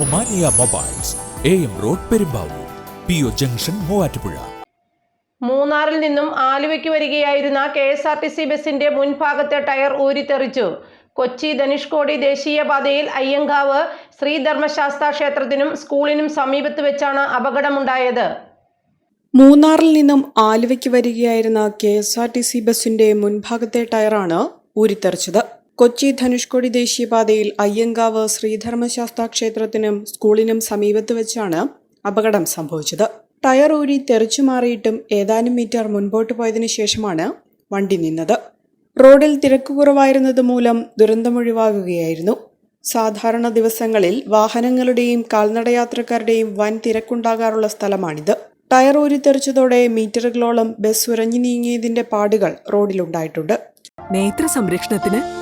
Omania mobiles A M road Perumbavoor P O junction Muvattupuzha. മൂന്നാറിൽ നിന്നും ആലുവയ്ക്ക് വരികയായിരുന്ന K S R T C ബസിന്റെ മുൻഭാഗത്തെ ടയർ ഊരിത്തെറിച്ചു. കൊച്ചി ധനുഷ്കോടി ദേശീയപാതയിൽ അയ്യങ്കാവ് ശ്രീധർമ്മശാസ്ത്ര ക്ഷേത്രത്തിനും സ്കൂളിനും സമീപത്ത് വെച്ചാണ് അപകടമുണ്ടായത്. മൂന്നാറിൽ നിന്നും ആലുവയ്ക്ക് വരികയായിരുന്ന K S R T C ബസിന്റെ മുൻഭാഗത്തെ ടയറാണ് ഊരിത്തെറിച്ചത്. കൊച്ചി ധനുഷ്കോടി ദേശീയപാതയിൽ അയ്യങ്കാവ് ശ്രീധർമ്മശാസ്ത്ര ക്ഷേത്രത്തിനും സ്കൂളിനും സമീപത്ത് വെച്ചാണ് അപകടം സംഭവിച്ചത്. ടയർ ഊരി തെറിച്ചു മാറിയിട്ടും ഏതാനും മീറ്റർ മുൻപോട്ട് പോയതിനു ശേഷമാണ് വണ്ടി നിന്നത്. റോഡിൽ തിരക്ക് കുറവായിരുന്നത് മൂലം ദുരന്തമൊഴിവാകുകയായിരുന്നു സാധാരണ ദിവസങ്ങളിൽ വാഹനങ്ങളുടെയും കാൽനടയാത്രക്കാരുടെയും വൻ തിരക്കുണ്ടാകാറുള്ള സ്ഥലമാണിത്. ടയർ ഊരി ഊരിത്തെറിച്ചതോടെ മീറ്ററുകളോളം ബസ് ഉരഞ്ഞു നീങ്ങിയതിന്റെ പാടുകൾ റോഡിലുണ്ടായിട്ടുണ്ട്. നേത്ര സംരക്ഷണത്തിന്